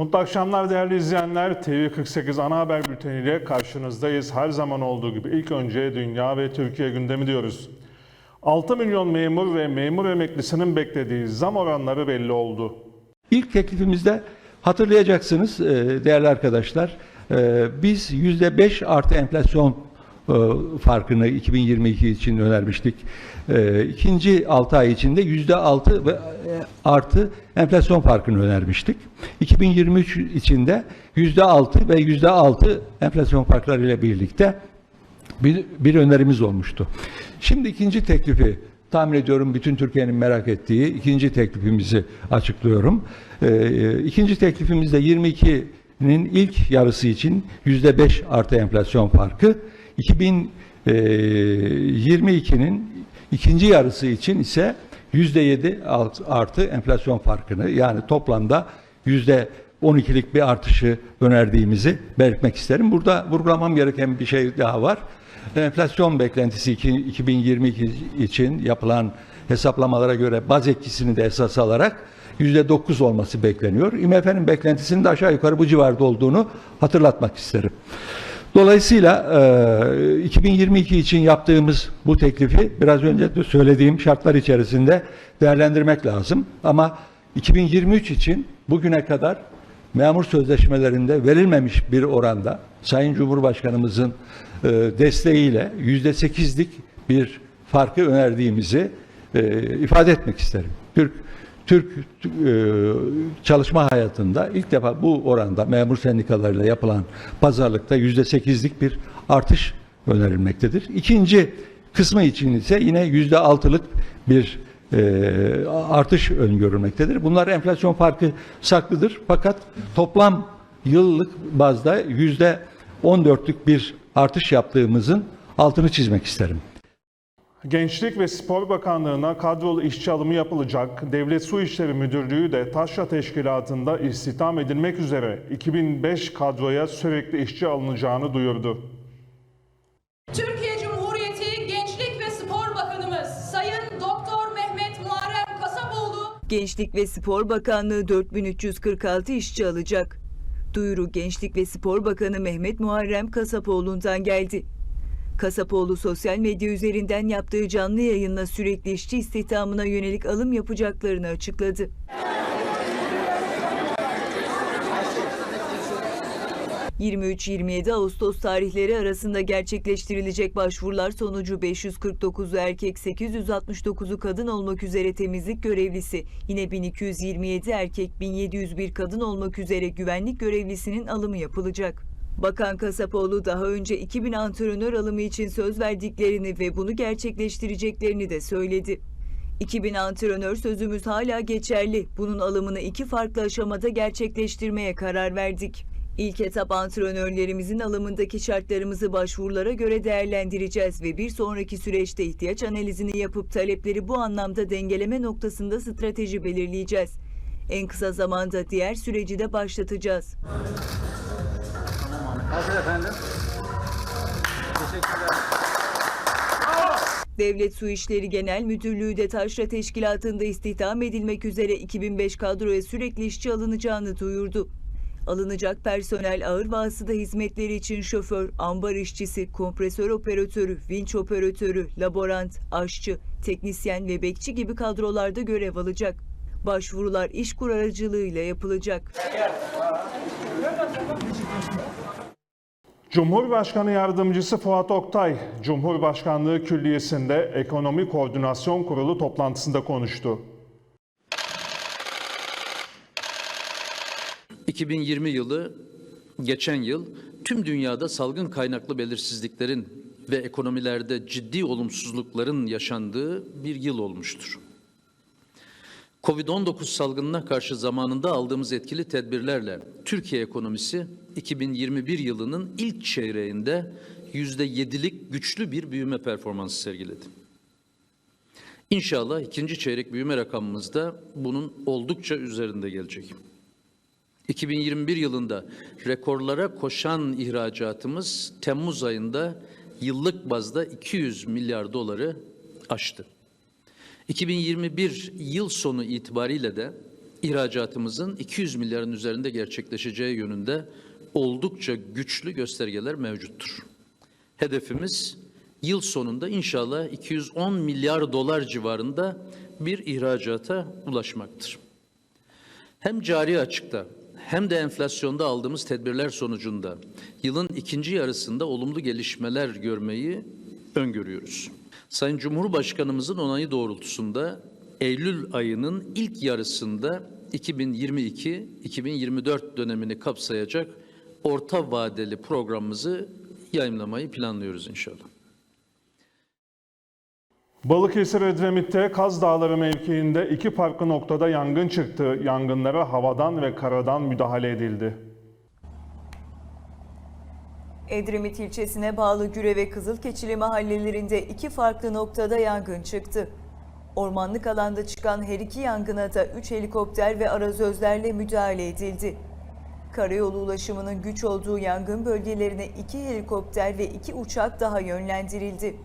Mutlu akşamlar değerli izleyenler. TV48 ana haber bülteniyle karşınızdayız. Her zaman olduğu gibi ilk önce dünya ve Türkiye gündemi diyoruz. 6 milyon memur ve memur emeklisinin beklediği zam oranları belli oldu. İlk teklifimizde hatırlayacaksınız e, değerli arkadaşlar e, biz %5 artı enflasyon e, farkını 2022 için önermiştik. E, İkinci 6 ay içinde %6 ve e, artı enflasyon farkını önermiştik. 2023 içinde %6 ve %6 enflasyon farklarıyla birlikte bir, bir önerimiz olmuştu. Şimdi ikinci teklifi tahmin ediyorum bütün Türkiye'nin merak ettiği ikinci teklifimizi açıklıyorum. Ee, ikinci teklifimizde 22'nin ilk yarısı için %5 artı enflasyon farkı, 2022'nin ikinci yarısı için ise %7 alt- artı enflasyon farkını yani toplamda yüzde 12'lik bir artışı önerdiğimizi belirtmek isterim. Burada vurgulamam gereken bir şey daha var. Enflasyon beklentisi iki- 2022 için yapılan hesaplamalara göre baz etkisini de esas alarak %9 olması bekleniyor. IMF'nin beklentisinin de aşağı yukarı bu civarda olduğunu hatırlatmak isterim. Dolayısıyla e, 2022 için yaptığımız bu teklifi biraz önce de söylediğim şartlar içerisinde değerlendirmek lazım. Ama 2023 için bugüne kadar memur sözleşmelerinde verilmemiş bir oranda Sayın Cumhurbaşkanımızın desteğiyle yüzde sekizlik bir farkı önerdiğimizi ifade etmek isterim. Türk Türk e, çalışma hayatında ilk defa bu oranda memur sendikalarıyla yapılan pazarlıkta yüzde sekizlik bir artış önerilmektedir. İkinci kısmı için ise yine yüzde altılık bir e, artış öngörülmektedir. Bunlar enflasyon farkı saklıdır fakat toplam yıllık bazda yüzde on dörtlük bir artış yaptığımızın altını çizmek isterim. Gençlik ve Spor Bakanlığı'na kadrolu işçi alımı yapılacak. Devlet Su İşleri Müdürlüğü de Taşra Teşkilatı'nda istihdam edilmek üzere 2005 kadroya sürekli işçi alınacağını duyurdu. Türkiye Cumhuriyeti Gençlik ve Spor Bakanımız Sayın Doktor Mehmet Muharrem Kasapoğlu Gençlik ve Spor Bakanlığı 4346 işçi alacak. Duyuru Gençlik ve Spor Bakanı Mehmet Muharrem Kasapoğlu'ndan geldi. Kasapoğlu sosyal medya üzerinden yaptığı canlı yayınla sürekli işçi istihdamına yönelik alım yapacaklarını açıkladı. ...23-27 Ağustos tarihleri arasında gerçekleştirilecek başvurular sonucu 549'u erkek 869'u kadın olmak üzere temizlik görevlisi... ...yine 1227 erkek 1701 kadın olmak üzere güvenlik görevlisinin alımı yapılacak. Bakan Kasapoğlu daha önce 2000 antrenör alımı için söz verdiklerini ve bunu gerçekleştireceklerini de söyledi. 2000 antrenör sözümüz hala geçerli. Bunun alımını iki farklı aşamada gerçekleştirmeye karar verdik. İlk etap antrenörlerimizin alımındaki şartlarımızı başvurulara göre değerlendireceğiz ve bir sonraki süreçte ihtiyaç analizini yapıp talepleri bu anlamda dengeleme noktasında strateji belirleyeceğiz. En kısa zamanda diğer süreci de başlatacağız. Hazır efendim. Teşekkürler. Devlet Su İşleri Genel Müdürlüğü de Taşra Teşkilatı'nda istihdam edilmek üzere 2005 kadroya sürekli işçi alınacağını duyurdu. Alınacak personel ağır vasıta hizmetleri için şoför, ambar işçisi, kompresör operatörü, vinç operatörü, laborant, aşçı, teknisyen ve bekçi gibi kadrolarda görev alacak. Başvurular işkur aracılığıyla yapılacak. Cumhurbaşkanı Yardımcısı Fuat Oktay, Cumhurbaşkanlığı Külliyesi'nde Ekonomi Koordinasyon Kurulu toplantısında konuştu. 2020 yılı geçen yıl tüm dünyada salgın kaynaklı belirsizliklerin ve ekonomilerde ciddi olumsuzlukların yaşandığı bir yıl olmuştur. Covid-19 salgınına karşı zamanında aldığımız etkili tedbirlerle Türkiye ekonomisi 2021 yılının ilk çeyreğinde %7'lik güçlü bir büyüme performansı sergiledi. İnşallah ikinci çeyrek büyüme rakamımız da bunun oldukça üzerinde gelecek. 2021 yılında rekorlara koşan ihracatımız Temmuz ayında yıllık bazda 200 milyar doları aştı. 2021 yıl sonu itibariyle de ihracatımızın 200 milyarın üzerinde gerçekleşeceği yönünde oldukça güçlü göstergeler mevcuttur. Hedefimiz yıl sonunda inşallah 210 milyar dolar civarında bir ihracata ulaşmaktır. Hem cari açıkta hem de enflasyonda aldığımız tedbirler sonucunda yılın ikinci yarısında olumlu gelişmeler görmeyi öngörüyoruz. Sayın Cumhurbaşkanımızın onayı doğrultusunda Eylül ayının ilk yarısında 2022-2024 dönemini kapsayacak orta vadeli programımızı yayımlamayı planlıyoruz inşallah. Balıkesir Edremit'te Kaz Dağları mevkiinde iki farklı noktada yangın çıktı. Yangınlara havadan ve karadan müdahale edildi. Edremit ilçesine bağlı Güre ve Kızılkeçili mahallelerinde iki farklı noktada yangın çıktı. Ormanlık alanda çıkan her iki yangına da 3 helikopter ve arazözlerle müdahale edildi. Karayolu ulaşımının güç olduğu yangın bölgelerine iki helikopter ve iki uçak daha yönlendirildi.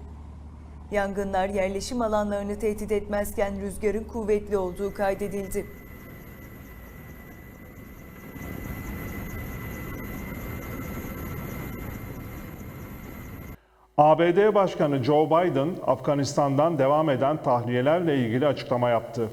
Yangınlar yerleşim alanlarını tehdit etmezken rüzgarın kuvvetli olduğu kaydedildi. ABD Başkanı Joe Biden, Afganistan'dan devam eden tahliyelerle ilgili açıklama yaptı.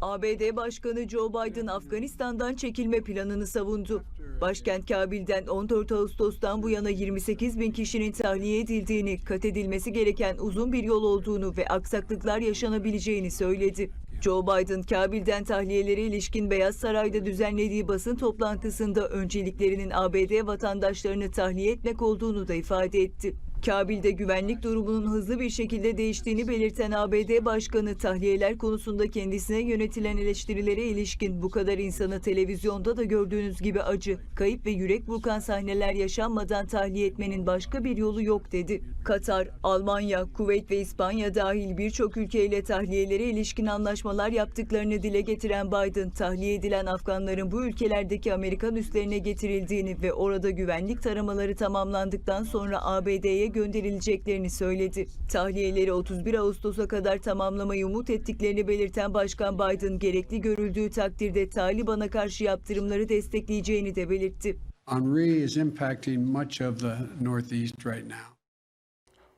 ABD Başkanı Joe Biden Afganistan'dan çekilme planını savundu. Başkent Kabil'den 14 Ağustos'tan bu yana 28 bin kişinin tahliye edildiğini, kat edilmesi gereken uzun bir yol olduğunu ve aksaklıklar yaşanabileceğini söyledi. Joe Biden, Kabil'den tahliyelere ilişkin Beyaz Saray'da düzenlediği basın toplantısında önceliklerinin ABD vatandaşlarını tahliye etmek olduğunu da ifade etti. Kabil'de güvenlik durumunun hızlı bir şekilde değiştiğini belirten ABD Başkanı tahliyeler konusunda kendisine yönetilen eleştirilere ilişkin bu kadar insanı televizyonda da gördüğünüz gibi acı, kayıp ve yürek burkan sahneler yaşanmadan tahliye etmenin başka bir yolu yok dedi. Katar, Almanya, Kuveyt ve İspanya dahil birçok ülkeyle tahliyelere ilişkin anlaşmalar yaptıklarını dile getiren Biden, tahliye edilen Afganların bu ülkelerdeki Amerikan üslerine getirildiğini ve orada güvenlik taramaları tamamlandıktan sonra ABD'ye gönderileceklerini söyledi. Tahliyeleri 31 Ağustos'a kadar tamamlamayı umut ettiklerini belirten Başkan Biden, gerekli görüldüğü takdirde Taliban'a karşı yaptırımları destekleyeceğini de belirtti. Henri is impacting much of the Northeast right now.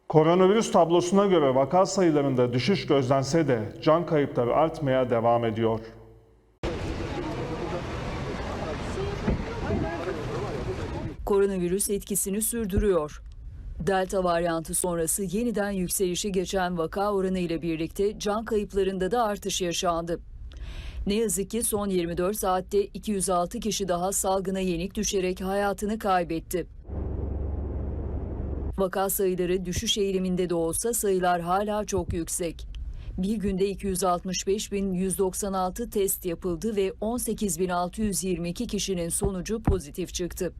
Koronavirüs tablosuna göre vaka sayılarında düşüş gözlense de can kayıpları artmaya devam ediyor. Koronavirüs etkisini sürdürüyor. Delta varyantı sonrası yeniden yükselişi geçen vaka oranı ile birlikte can kayıplarında da artış yaşandı. Ne yazık ki son 24 saatte 206 kişi daha salgına yenik düşerek hayatını kaybetti. Vaka sayıları düşüş eğiliminde de olsa sayılar hala çok yüksek. Bir günde 265.196 test yapıldı ve 18.622 kişinin sonucu pozitif çıktı.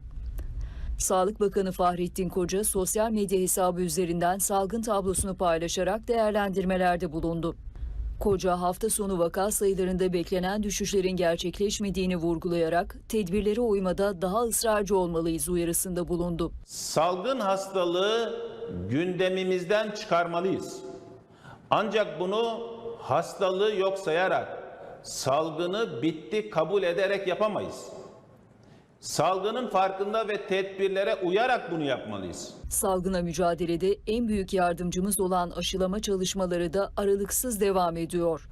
Sağlık Bakanı Fahrettin Koca sosyal medya hesabı üzerinden salgın tablosunu paylaşarak değerlendirmelerde bulundu. Koca hafta sonu vaka sayılarında beklenen düşüşlerin gerçekleşmediğini vurgulayarak tedbirlere uymada daha ısrarcı olmalıyız uyarısında bulundu. Salgın hastalığı gündemimizden çıkarmalıyız. Ancak bunu hastalığı yok sayarak, salgını bitti kabul ederek yapamayız. Salgının farkında ve tedbirlere uyarak bunu yapmalıyız. Salgına mücadelede en büyük yardımcımız olan aşılama çalışmaları da aralıksız devam ediyor.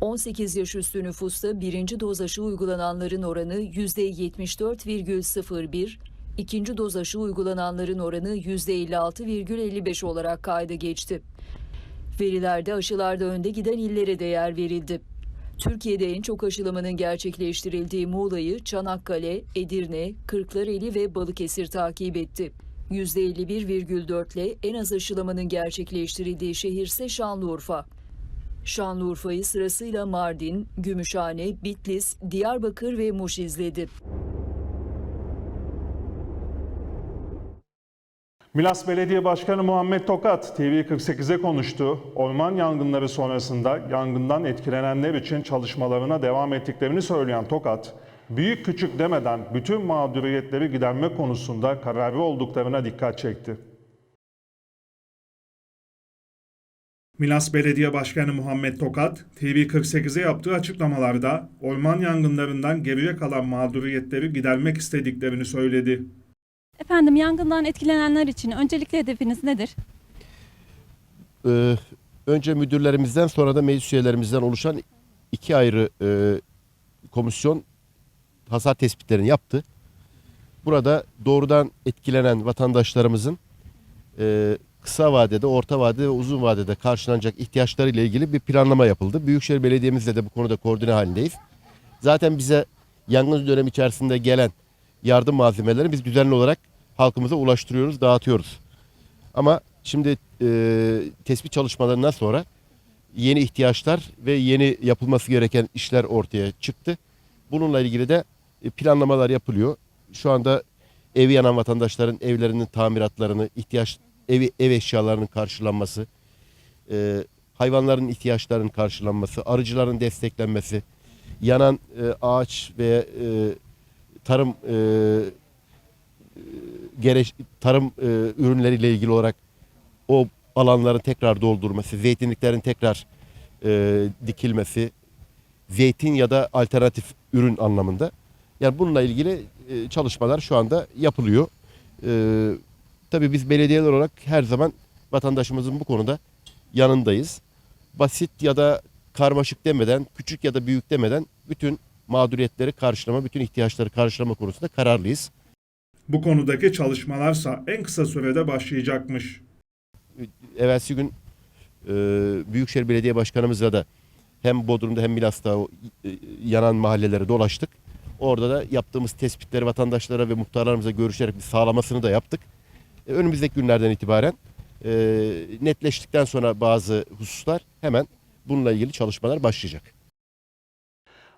18 yaş üstü nüfusta birinci doz aşı uygulananların oranı %74,01, ikinci doz aşı uygulananların oranı %56,55 olarak kayda geçti. Verilerde aşılarda önde giden illere de yer verildi. Türkiye'de en çok aşılamanın gerçekleştirildiği Muğla'yı Çanakkale, Edirne, Kırklareli ve Balıkesir takip etti. %51,4 ile en az aşılamanın gerçekleştirildiği şehirse Şanlıurfa. Şanlıurfa'yı sırasıyla Mardin, Gümüşhane, Bitlis, Diyarbakır ve Muş izledi. Milas Belediye Başkanı Muhammed Tokat TV48'e konuştu. Orman yangınları sonrasında yangından etkilenenler için çalışmalarına devam ettiklerini söyleyen Tokat, büyük küçük demeden bütün mağduriyetleri giderme konusunda kararlı olduklarına dikkat çekti. Milas Belediye Başkanı Muhammed Tokat, TV48'e yaptığı açıklamalarda orman yangınlarından geriye kalan mağduriyetleri gidermek istediklerini söyledi. Efendim yangından etkilenenler için öncelikli hedefiniz nedir? Ee, önce müdürlerimizden sonra da meclis üyelerimizden oluşan iki ayrı e, komisyon hasar tespitlerini yaptı. Burada doğrudan etkilenen vatandaşlarımızın e, kısa vadede, orta vadede ve uzun vadede karşılanacak ihtiyaçları ile ilgili bir planlama yapıldı. Büyükşehir Belediye'mizle de bu konuda koordine halindeyiz. Zaten bize yangın dönemi içerisinde gelen yardım malzemelerini biz düzenli olarak halkımıza ulaştırıyoruz, dağıtıyoruz. Ama şimdi e, tespit çalışmalarından sonra yeni ihtiyaçlar ve yeni yapılması gereken işler ortaya çıktı. Bununla ilgili de e, planlamalar yapılıyor. Şu anda evi yanan vatandaşların evlerinin tamiratlarını, ihtiyaç ev, ev eşyalarının karşılanması, e, hayvanların ihtiyaçlarının karşılanması, arıcıların desteklenmesi, yanan e, ağaç ve e, tarım e, gereç, tarım e, ürünleriyle ilgili olarak o alanların tekrar doldurması, zeytinliklerin tekrar e, dikilmesi, zeytin ya da alternatif ürün anlamında. Yani bununla ilgili e, çalışmalar şu anda yapılıyor. E, tabii biz belediyeler olarak her zaman vatandaşımızın bu konuda yanındayız. Basit ya da karmaşık demeden, küçük ya da büyük demeden bütün mağduriyetleri karşılama, bütün ihtiyaçları karşılama konusunda kararlıyız. Bu konudaki çalışmalarsa en kısa sürede başlayacakmış. evvelsi gün e, Büyükşehir Belediye Başkanımızla da hem Bodrum'da hem Milas'ta o, e, yanan mahalleleri dolaştık. Orada da yaptığımız tespitleri vatandaşlara ve muhtarlarımıza görüşerek bir sağlamasını da yaptık. E, önümüzdeki günlerden itibaren e, netleştikten sonra bazı hususlar hemen bununla ilgili çalışmalar başlayacak.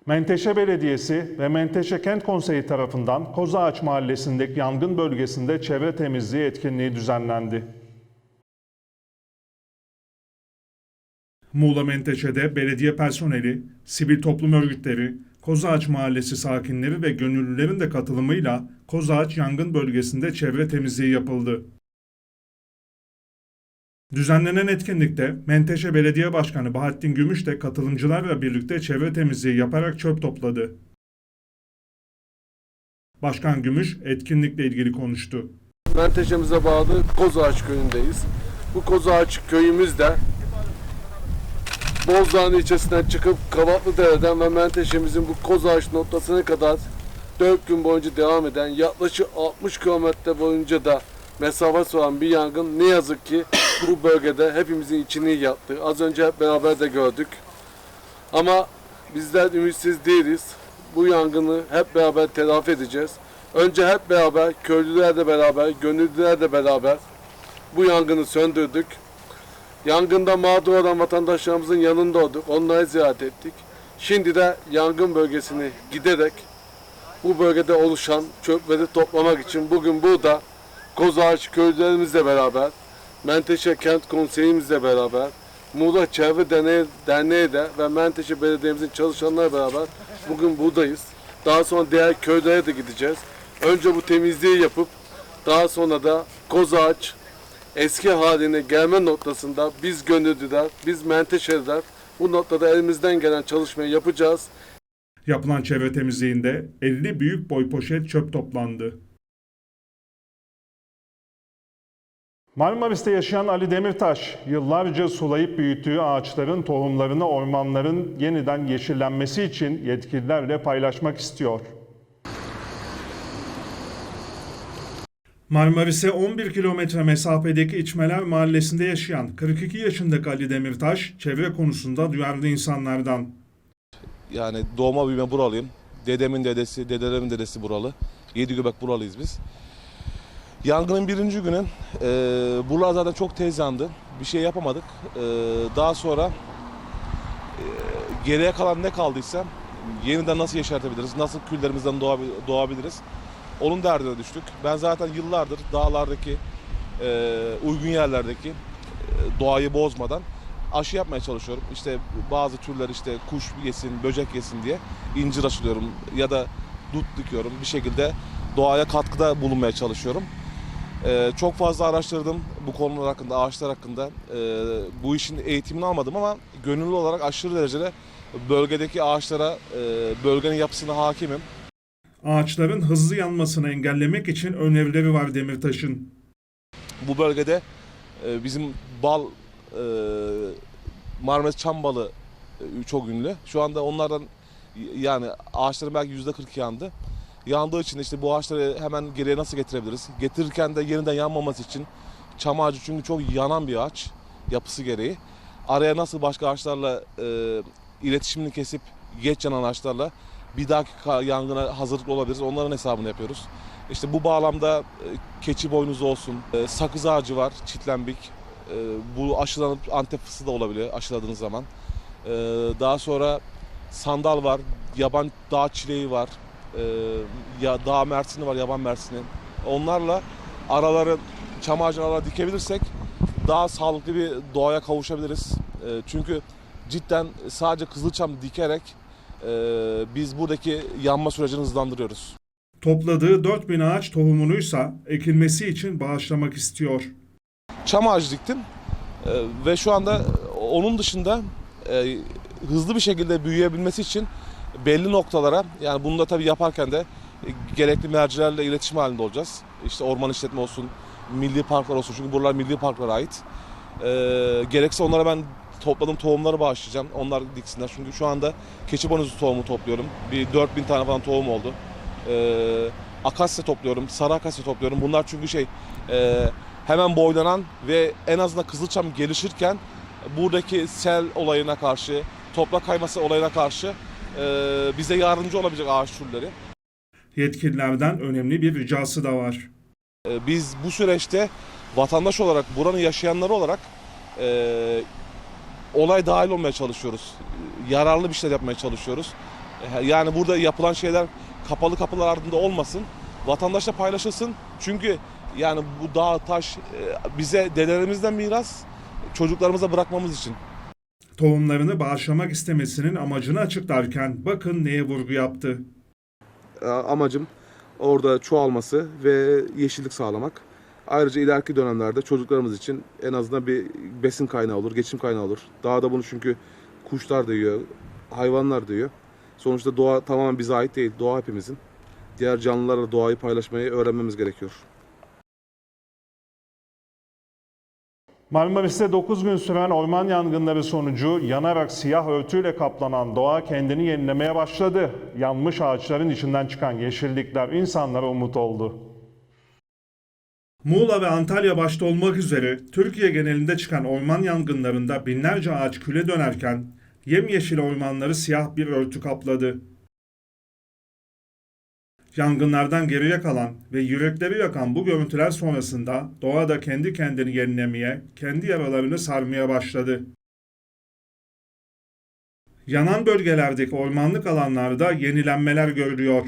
Menteşe Belediyesi ve Menteşe Kent Konseyi tarafından Kozağaç Mahallesi'ndeki yangın bölgesinde çevre temizliği etkinliği düzenlendi. Muğla Menteşe'de belediye personeli, sivil toplum örgütleri, Kozağaç Mahallesi sakinleri ve gönüllülerin de katılımıyla Kozağaç yangın bölgesinde çevre temizliği yapıldı. Düzenlenen etkinlikte Menteşe Belediye Başkanı Bahattin Gümüş de katılımcılarla birlikte çevre temizliği yaparak çöp topladı. Başkan Gümüş etkinlikle ilgili konuştu. Menteşemize bağlı Kozağaç köyündeyiz. Bu Kozağaç köyümüzde Bozdağ ilçesinden çıkıp Kavaklıdere'den ve Menteşemizin bu Kozağaç noktasına kadar 4 gün boyunca devam eden yaklaşık 60 kilometre boyunca da mesafesi olan bir yangın ne yazık ki bu bölgede hepimizin içini yaktı. Az önce beraber de gördük. Ama bizler ümitsiz değiliz. Bu yangını hep beraber telafi edeceğiz. Önce hep beraber, köylülerle beraber, gönüllülerle beraber bu yangını söndürdük. Yangında mağdur olan vatandaşlarımızın yanında olduk. Onları ziyaret ettik. Şimdi de yangın bölgesini giderek bu bölgede oluşan çöpleri toplamak için bugün burada Kozağaç köylülerimizle beraber, Menteşe Kent Konseyimizle beraber, Muğla Çevre Derneği, Derneği de ve Menteşe Belediye'mizin çalışanlarla beraber bugün buradayız. Daha sonra diğer köylere de gideceğiz. Önce bu temizliği yapıp daha sonra da Kozağaç eski haline gelme noktasında biz gönüllüler, biz menteşeliler bu noktada elimizden gelen çalışmayı yapacağız. Yapılan çevre temizliğinde 50 büyük boy poşet çöp toplandı. Marmaris'te yaşayan Ali Demirtaş, yıllarca sulayıp büyüttüğü ağaçların tohumlarını ormanların yeniden yeşillenmesi için yetkililerle paylaşmak istiyor. Marmaris'e 11 kilometre mesafedeki İçmeler Mahallesi'nde yaşayan 42 yaşındaki Ali Demirtaş, çevre konusunda duyarlı insanlardan. Yani doğma büyüme buralıyım. Dedemin dedesi, dedelerin dedesi buralı. Yedi göbek buralıyız biz. Yangının birinci günü e, buralar zaten çok tez yandı. Bir şey yapamadık. E, daha sonra e, geriye kalan ne kaldıysa yeniden nasıl yeşertebiliriz, nasıl küllerimizden doğabi- doğabiliriz onun derdine düştük. Ben zaten yıllardır dağlardaki, e, uygun yerlerdeki e, doğayı bozmadan aşı yapmaya çalışıyorum. İşte bazı türler işte kuş yesin, böcek yesin diye incir aşılıyorum ya da dut dikiyorum. Bir şekilde doğaya katkıda bulunmaya çalışıyorum. Ee, çok fazla araştırdım bu konular hakkında, ağaçlar hakkında. Ee, bu işin eğitimini almadım ama gönüllü olarak aşırı derecede bölgedeki ağaçlara, e, bölgenin yapısına hakimim. Ağaçların hızlı yanmasını engellemek için önerileri var Demirtaş'ın. Bu bölgede e, bizim bal, e, Marmaris çam balı e, çok ünlü. Şu anda onlardan yani ağaçların belki yüzde 40 yandı. Yandığı için işte bu ağaçları hemen geriye nasıl getirebiliriz? Getirirken de yeniden yanmaması için çam ağacı çünkü çok yanan bir ağaç yapısı gereği. Araya nasıl başka ağaçlarla e, iletişimini kesip geç yanan ağaçlarla bir dahaki yangına hazırlıklı olabiliriz. Onların hesabını yapıyoruz. İşte bu bağlamda e, keçi boynuzu olsun, e, sakız ağacı var, çitlenbik. E, bu aşılanıp antep fıstığı da olabilir aşıladığınız zaman. E, daha sonra sandal var, yaban dağ çileği var, e, ya dağ mersini var, yaban mersini. Onlarla araları çam ağacının araları dikebilirsek daha sağlıklı bir doğaya kavuşabiliriz. E, çünkü cidden sadece kızılçam dikerek e, biz buradaki yanma sürecini hızlandırıyoruz. Topladığı 4000 ağaç tohumunuysa ekilmesi için bağışlamak istiyor. çam ağacı diktim Ee, ve şu anda onun dışında e, hızlı bir şekilde büyüyebilmesi için belli noktalara yani bunu da tabii yaparken de e, gerekli mercilerle iletişim halinde olacağız. İşte orman işletme olsun, milli parklar olsun çünkü buralar milli parklara ait. Ee, gerekse onlara ben topladığım tohumları bağışlayacağım. Onlar diksinler çünkü şu anda keçi bonuzu tohumu topluyorum. Bir 4000 tane falan tohum oldu. Ee, akasya topluyorum, sarı akasya topluyorum. Bunlar çünkü şey e, hemen boylanan ve en azından kızılçam gelişirken buradaki sel olayına karşı, toprak kayması olayına karşı e, bize yardımcı olabilecek ağaç türleri. Yetkililerden önemli bir ricası da var. E, biz bu süreçte vatandaş olarak, buranın yaşayanları olarak e, olay dahil olmaya çalışıyoruz. Yararlı bir şeyler yapmaya çalışıyoruz. E, Yani burada yapılan şeyler kapalı kapılar ardında olmasın. Vatandaşla paylaşılsın. Çünkü yani bu dağ, taş e, bize dedelerimizden miras, çocuklarımıza bırakmamız için. Tohumlarını bağışlamak istemesinin amacını açıklarken bakın neye vurgu yaptı. Amacım orada çoğalması ve yeşillik sağlamak. Ayrıca ileriki dönemlerde çocuklarımız için en azından bir besin kaynağı olur, geçim kaynağı olur. Dağda bunu çünkü kuşlar da yiyor, hayvanlar da yiyor. Sonuçta doğa tamamen bize ait değil, doğa hepimizin. Diğer canlılarla doğayı paylaşmayı öğrenmemiz gerekiyor. Marmaris'te 9 gün süren orman yangınları sonucu yanarak siyah örtüyle kaplanan doğa kendini yenilemeye başladı. Yanmış ağaçların içinden çıkan yeşillikler insanlara umut oldu. Muğla ve Antalya başta olmak üzere Türkiye genelinde çıkan orman yangınlarında binlerce ağaç küle dönerken yemyeşil ormanları siyah bir örtü kapladı. Yangınlardan geriye kalan ve yürekleri yakan bu görüntüler sonrasında doğa da kendi kendini yenilemeye, kendi yaralarını sarmaya başladı. Yanan bölgelerdeki ormanlık alanlarda yenilenmeler görülüyor.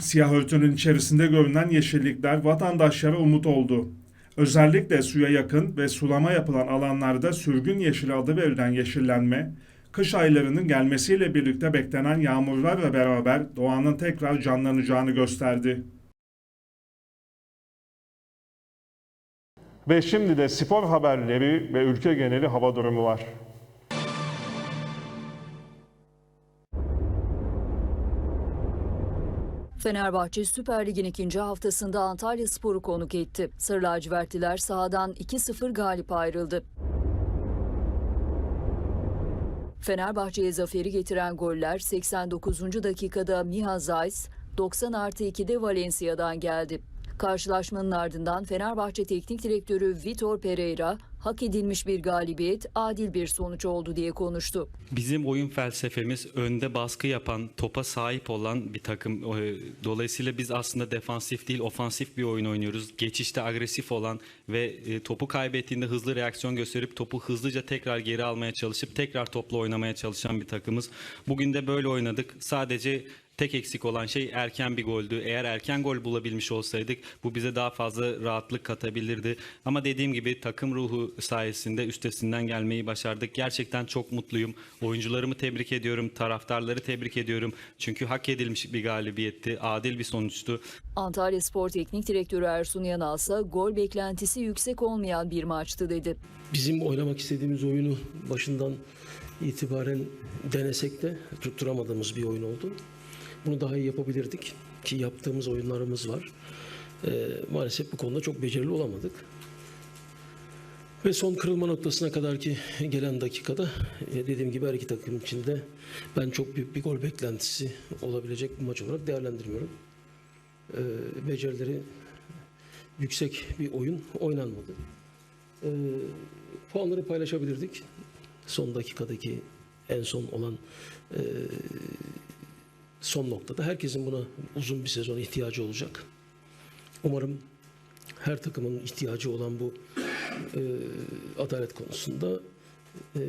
Siyah örtünün içerisinde görünen yeşillikler vatandaşlara umut oldu. Özellikle suya yakın ve sulama yapılan alanlarda sürgün yeşili adı verilen yeşillenme, kış aylarının gelmesiyle birlikte beklenen yağmurlarla beraber doğanın tekrar canlanacağını gösterdi. Ve şimdi de spor haberleri ve ülke geneli hava durumu var. Fenerbahçe Süper Lig'in ikinci haftasında Antalya Spor'u konuk etti. Sarı lacivertliler sahadan 2-0 galip ayrıldı. Fenerbahçe'ye zaferi getiren goller 89. dakikada Miha Zayis, 90 artı 2'de Valencia'dan geldi. Karşılaşmanın ardından Fenerbahçe Teknik Direktörü Vitor Pereira, hak edilmiş bir galibiyet, adil bir sonuç oldu diye konuştu. Bizim oyun felsefemiz önde baskı yapan, topa sahip olan bir takım. Ee, Dolayısıyla biz aslında defansif değil, ofansif bir oyun oynuyoruz. Geçişte agresif olan ve e, topu kaybettiğinde hızlı reaksiyon gösterip topu hızlıca tekrar geri almaya çalışıp tekrar topla oynamaya çalışan bir takımız. Bugün de böyle oynadık. Sadece Tek eksik olan şey erken bir goldü. Eğer erken gol bulabilmiş olsaydık bu bize daha fazla rahatlık katabilirdi. Ama dediğim gibi takım ruhu sayesinde üstesinden gelmeyi başardık. Gerçekten çok mutluyum. Oyuncularımı tebrik ediyorum, taraftarları tebrik ediyorum. Çünkü hak edilmiş bir galibiyetti, adil bir sonuçtu. Antalya Spor Teknik Direktörü Ersun Yanal ise gol beklentisi yüksek olmayan bir maçtı dedi. Bizim oynamak istediğimiz oyunu başından itibaren denesek de tutturamadığımız bir oyun oldu. Bunu daha iyi yapabilirdik ki yaptığımız oyunlarımız var. Ee, maalesef bu konuda çok becerili olamadık. Ve son kırılma noktasına kadar ki gelen dakikada e, dediğim gibi her iki takım içinde ben çok büyük bir gol beklentisi olabilecek bir maç olarak değerlendirmiyorum. Ee, becerileri yüksek bir oyun oynanmadı. Ee, puanları paylaşabilirdik. Son dakikadaki en son olan e, son noktada herkesin buna uzun bir sezon ihtiyacı olacak. Umarım her takımın ihtiyacı olan bu e, adalet konusunda e,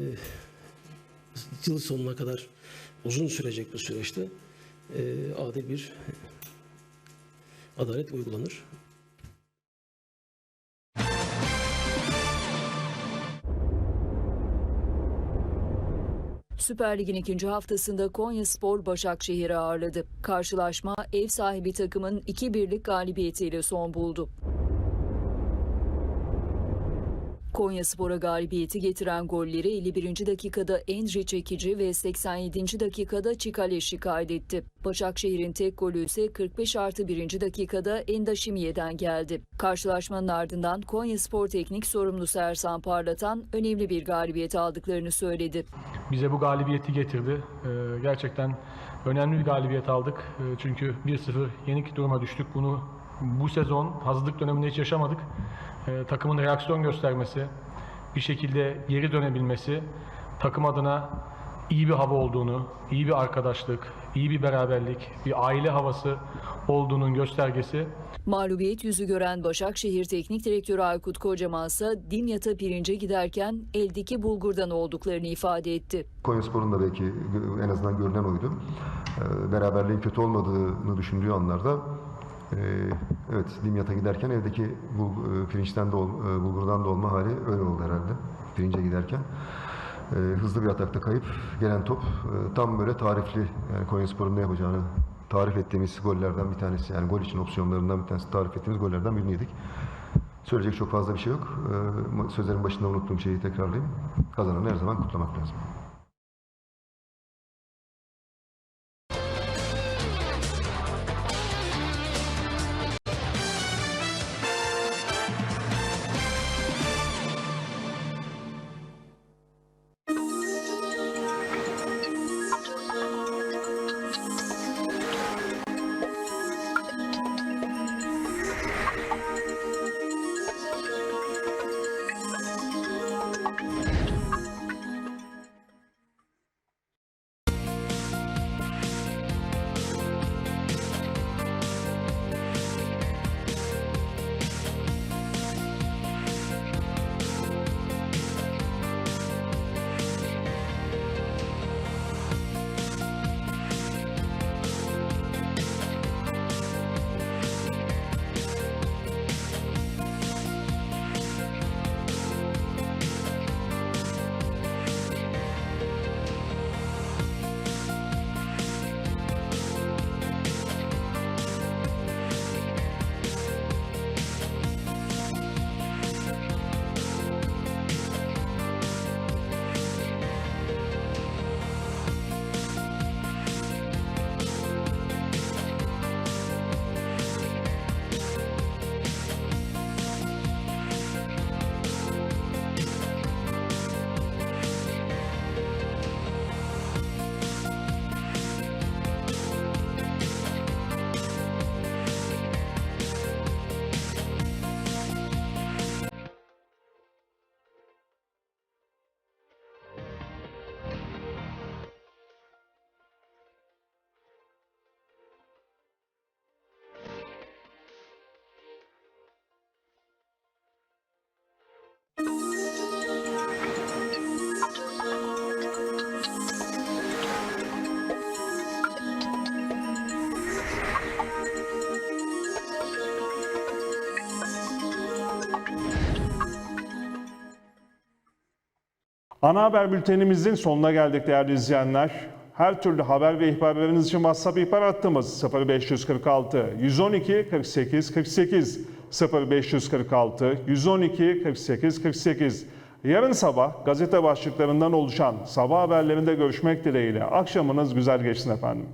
yıl sonuna kadar uzun sürecek bu süreçte e, adil bir adalet uygulanır. Süper Lig'in ikinci haftasında Konya Spor Başakşehir'i ağırladı. Karşılaşma ev sahibi takımın 2-1'lik galibiyetiyle son buldu. Konya Spor'a galibiyeti getiren golleri 51. dakikada Endri Çekici ve 87. dakikada Çikaleşi kaydetti. Başakşehir'in tek golü ise 45 artı 1. dakikada Endaşimiye'den geldi. Karşılaşmanın ardından Konya Spor Teknik sorumlusu Ersan Parlatan önemli bir galibiyet aldıklarını söyledi. bize bu galibiyeti getirdi. Ee, gerçekten önemli bir galibiyet aldık. Ee, çünkü 1-0 yenik duruma düştük. Bunu bu sezon hazırlık döneminde hiç yaşamadık. Ee, takımın reaksiyon göstermesi, bir şekilde geri dönebilmesi, takım adına iyi bir hava olduğunu, iyi bir arkadaşlık, iyi bir beraberlik, bir aile havası olduğunun göstergesi. Mağlubiyet yüzü gören Başakşehir Teknik Direktörü Aykut Kocaman ise Dimyat'a pirince giderken eldeki bulgurdan olduklarını ifade etti. Konyaspor'un da belki en azından görünen oydu. Ee, Beraberliğin kötü olmadığını düşündüğü anlarda e, evet Dimyat'a giderken evdeki bul, e, pirinçten de ol, e, bulgurdan da olma hali öyle oldu herhalde pirince giderken. E, hızlı bir atakta kayıp gelen top e, tam böyle tarifli yani Konyaspor'un ne yapacağını tarif ettiğimiz gollerden bir tanesi yani gol için opsiyonlarından bir tanesi tarif ettiğimiz gollerden birini yedik. Söyleyecek çok fazla bir şey yok. E, sözlerin başında unuttuğum şeyi tekrarlayayım. Kazananı her zaman kutlamak lazım. Ana haber bültenimizin sonuna geldik değerli izleyenler. Her türlü haber ve ihbarlarınız için WhatsApp ihbar hattımız 0546 112 48 48 0546 112 48 48. Yarın sabah gazete başlıklarından oluşan sabah haberlerinde görüşmek dileğiyle. Akşamınız güzel geçsin efendim.